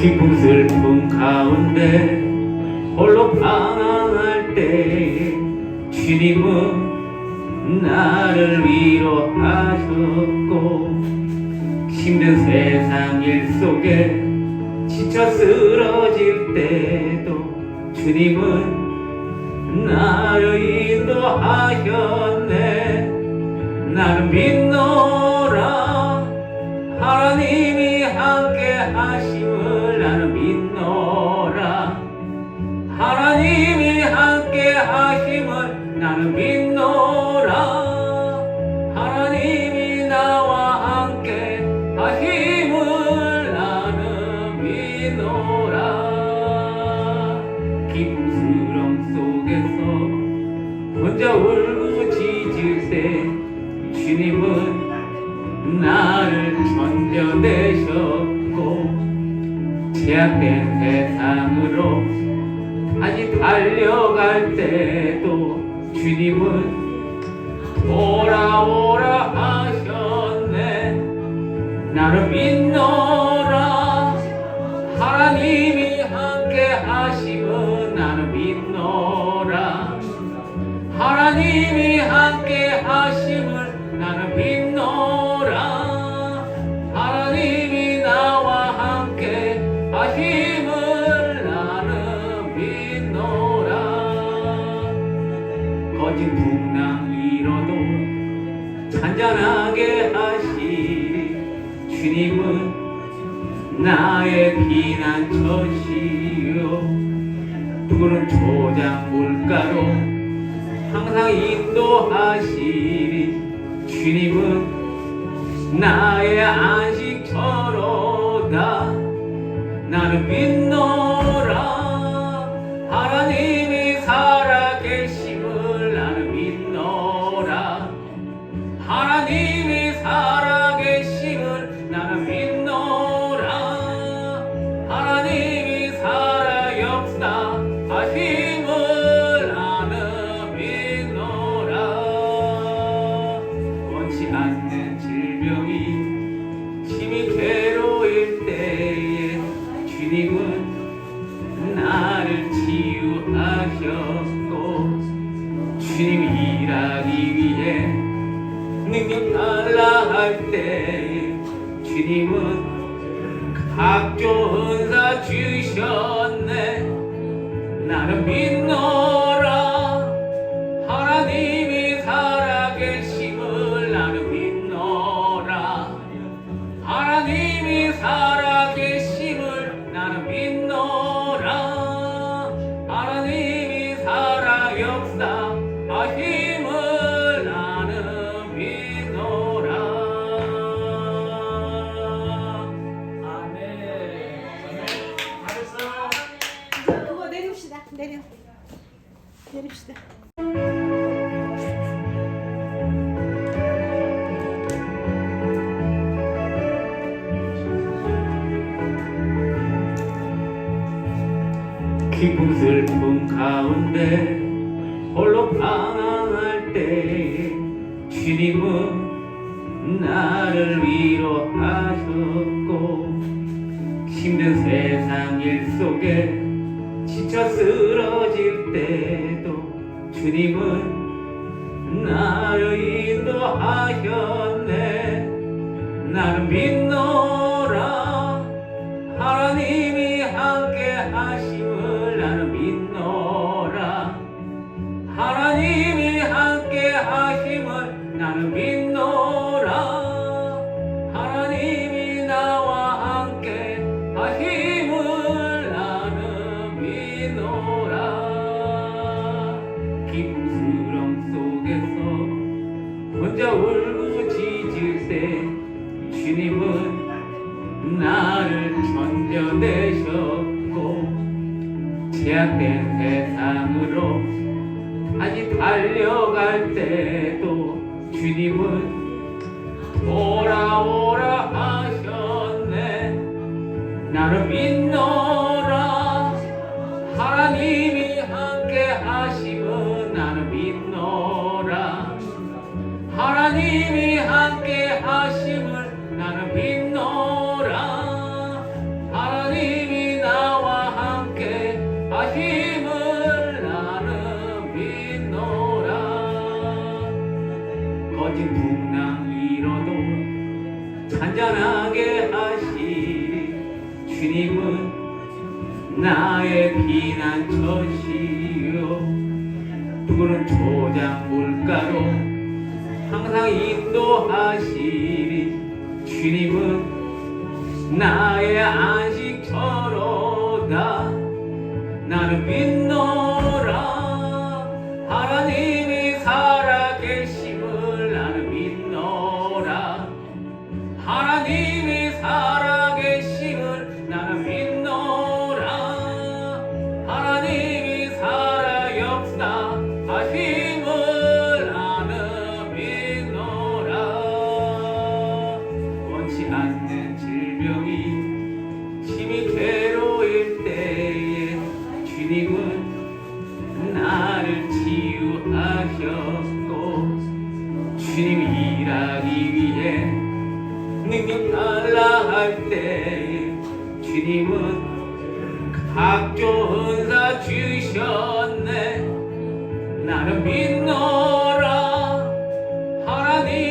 기쁨 슬픔 가운데 홀로 방황할 때 주님은 나를 위로하셨고 힘든 세상 일 속에 지쳐 쓰러질 때도 주님은 나를 인도하셨네. 나는 믿노라. 하나님이 함께 하심 나는 믿노라. 하나님이 나와 함께 하심을 나는 믿노라. 기쁨스러움 속에서 혼자 울고 짖을 때 주님은 나를 견뎌내셨고 제약된 세상으로 다시 달려갈 때도 주님은 오라오라 하셨네. 나를 믿노라. 하나님이 함께 하심은 나는 믿노라. 하나님이 함께 하심 거짓 풍랑 이뤄도 잔잔하게 하시리 주님은 나의 피난처시요. 푸른 초장 물가로 항상 인도하시리 주님은 나의 안식처로다. 나는 믿노 주님은 각종 은사 주셨네. 나는 믿 기쁨 슬픔 가운데 홀로 방황할 때 주님은 나를 위로하셨고 힘든 세상 일 속에 지쳐 쓰러질 때도 주님은 나를 인도하셨네. 나는 믿 나를 견뎌내셨고 제약된 세상으로 다시 달려갈 때도 주님은 오라오라 하셨네. 나를 믿노라. 하나님이 함께 하심은 나는 믿노라. 하나님이 함께 하심을 나는 믿 아버지 풍랑이로도 잔잔하게 하시리 주님은 나의 피난처시요. 누구는 초장 물가로 항상 인도하시리. 주님은 나의 안식처로다. 나는 믿 주님은 각종 은사 주셨네. 나는 믿노라. 하나님